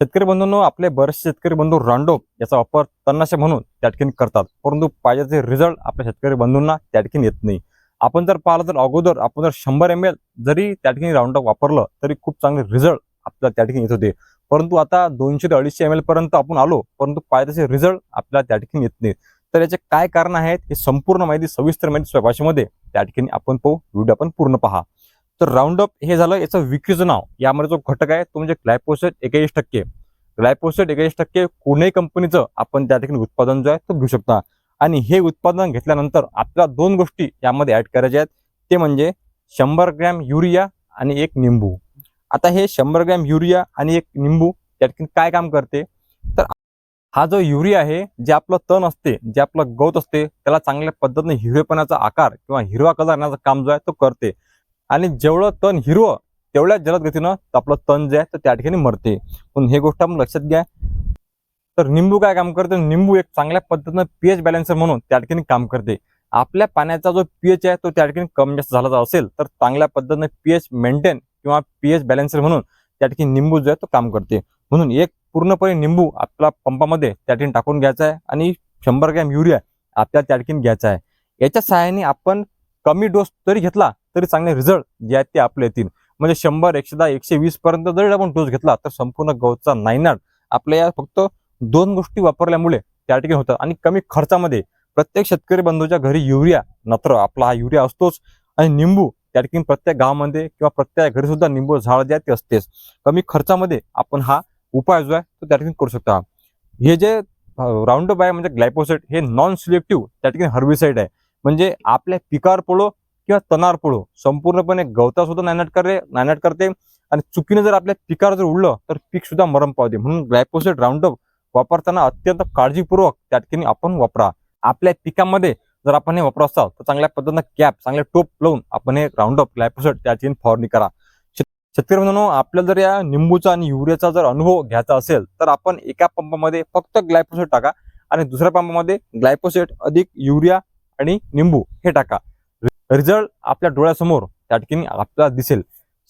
शेतकरी बंधूंनो आपले बरेचसे शेतकरी बंधू रांडोप याचा वापर तन्नाशे म्हणून त्या ठिकाणी करतात. परंतु पाहिजे ते रिझल्ट आपल्या शेतकरी बंधूंना त्या ठिकाणी येत नाही. आपण जर पाहिलं तर अगोदर आपण जर शंभर एम एल जरी त्या ठिकाणी राऊंडअप वापरलं तरी खूप चांगले रिझल्ट आपल्याला त्या ठिकाणी येत होते. परंतु आता दोनशे ते अडीचशे एम एल पर्यंत आपण आलो परंतु पाहिजे तसे रिझल्ट आपल्याला त्या ठिकाणी येत नाही. तर याचे काय कारण आहेत हे संपूर्ण माहिती सविस्तर माहिती स्वभाषेमध्ये त्या ठिकाणी आपण पाहू व्हिडिओ आपण पूर्ण पहा. तर राऊंडअप हे झालं याचं विक्रीचं नाव. यामध्ये जो घटक आहे तो म्हणजे ग्लायपोसेट एकेचाळीस टक्के. ग्लायपोसेट एकेचाळीस टक्के कोणत्याही कंपनीचं आपण त्या ठिकाणी उत्पादन जो आहे तो घेऊ शकता. आणि हे उत्पादन घेतल्यानंतर आपल्याला दोन गोष्टी यामध्ये ऍड करायच्या आहेत. ते म्हणजे शंभर ग्रॅम युरिया आणि एक निंबू. आता हे शंभर ग्रॅम युरिया आणि एक निंबू त्या ठिकाणी काय काम करते? तर हा जो युरिया आहे जे आपलं तण असते जे आपलं गवत असते त्याला चांगल्या पद्धतीने हिरवेपणाचा आकार किंवा हिरवा कलर आणण्याचं काम जो आहे तो करते. आणि जेवढं तण हिरवं तेवढ्या जलद गतीनं आपलं तण जे आहे तर त्या ठिकाणी मरते. पण हे गोष्ट आपण लक्षात घ्या. तर निंबू काय काम करते? निंबू एक चांगल्या पद्धतीनं पीएच बॅलन्सर म्हणून त्या ठिकाणी काम करते. आपल्या पाण्याचा जो पीएच आहे तो त्या ठिकाणी कमी जास्त झाला असेल तर चांगल्या पद्धतीनं पीएच मेंटेन किंवा पीएच बॅलन्सर म्हणून त्या ठिकाणी निंबू जो आहे तो काम करते. म्हणून एक पूर्णपणे निंबू आपल्या पंपामध्ये त्या ठिकाणी टाकून घ्यायचा आहे आणि शंभर ग्रॅम युरिया आपल्याला त्या ठिकाणी घ्यायचा आहे. याच्या सहाय्याने आपण कमी डोस जरी घेतला तरी चांगले रिझल्ट जे आहेत ते आपले येतील. म्हणजे शंभर एकशे दहा एकशे वीस पर्यंत जरी आपण डोस घेतला तर संपूर्ण गवतचा नायनाट आपल्या या फक्त दोन गोष्टी वापरल्यामुळे त्या ठिकाणी होतात आणि कमी खर्चामध्ये प्रत्येक शेतकरी बंधूच्या घरी युरिया नत्र आपला हा युरिया असतोच. आणि निंबू त्या ठिकाणी प्रत्येक गावामध्ये किंवा प्रत्येक घरी सुद्धा निंबू झाड जे आहे ते असतेच. कमी खर्चामध्ये आपण हा उपाय जो आहे तो त्या ठिकाणी करू शकता. हे जे राऊंड बाय म्हणजे ग्लायपोसेट हे नॉन सिलेक्टिव्ह त्या ठिकाणी हर्बिसाइड आहे. म्हणजे आपल्या पिकावर पडो किंवा तणावर पडो संपूर्णपणे गवता सुद्धा नायनाट करे नायनाट करते. आणि चुकीने जर आपल्या पिकावर जर उडलं तर पीक सुद्धा मरण पावते. म्हणून ग्लायपोसेट राऊंडअप वापरताना अत्यंत काळजीपूर्वक त्या ठिकाणी आपण वापरा. आपल्या पिकामध्ये जर आपण हे वापरत असाल तर चांगल्या पद्धतीनं कॅप चांगले टोप लावून आपण हे राऊंडअप ग्लायपोसेट त्या ठिकाणी फवारणी करा. शेतकरी म्हणून आपल्याला जर या निंबूचा आणि युरियाचा जर अनुभव घ्यायचा असेल तर आपण एका पंपामध्ये फक्त ग्लायपोसेट टाका आणि दुसऱ्या पंपामध्ये ग्लायपोसेट अधिक युरिया आणि निंबू हे टाका. रिझल्ट आपल्या डोळ्यासमोर त्या ठिकाणी आपल्याला दिसेल.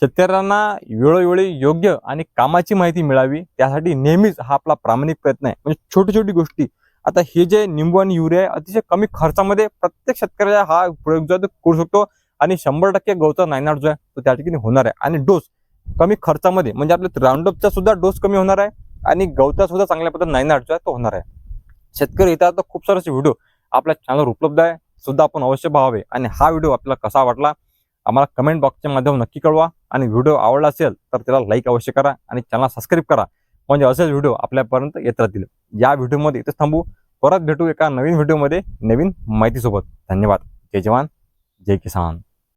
शेतकऱ्यांना वेळोवेळी योग्य आणि कामाची माहिती मिळावी त्यासाठी नेहमीच हा आपला प्रामाणिक प्रयत्न आहे. म्हणजे छोटी छोटी गोष्टी. आता हे जे निंबू आणि युरिया आहे अतिशय कमी खर्चामध्ये प्रत्येक शेतकऱ्याचा हा प्रयोग जो आहे तो करू शकतो आणि शंभर टक्के गवता नायनाट जो आहे तो त्या ठिकाणी होणार आहे. आणि डोस कमी खर्चामध्ये म्हणजे आपल्या राऊंडअपचा सुद्धा डोस कमी होणार आहे आणि गवता सुद्धा चांगल्या पद्धतीने नायनाट जो आहे तो होणार आहे. शेतकरी येतात आता खूप सारे व्हिडिओ आपल्या चॅनलवर उपलब्ध आहे सुद्धा आपण अवश्य पाहावे. आणि हा व्हिडिओ आपल्याला कसा वाटला आम्हाला कमेंट बॉक्सच्या माध्यमातून नक्की कळवा. आणि व्हिडिओ आवडला असेल तर त्याला लाईक अवश्य करा आणि चॅनल सबस्क्राईब करा. म्हणजे असेच व्हिडिओ आपल्यापर्यंत येत राहतील. या व्हिडिओमध्ये इथेच थांबू. परत भेटू एका नवीन व्हिडिओमध्ये नवीन माहितीसोबत. धन्यवाद. जय जवान. जय किसान.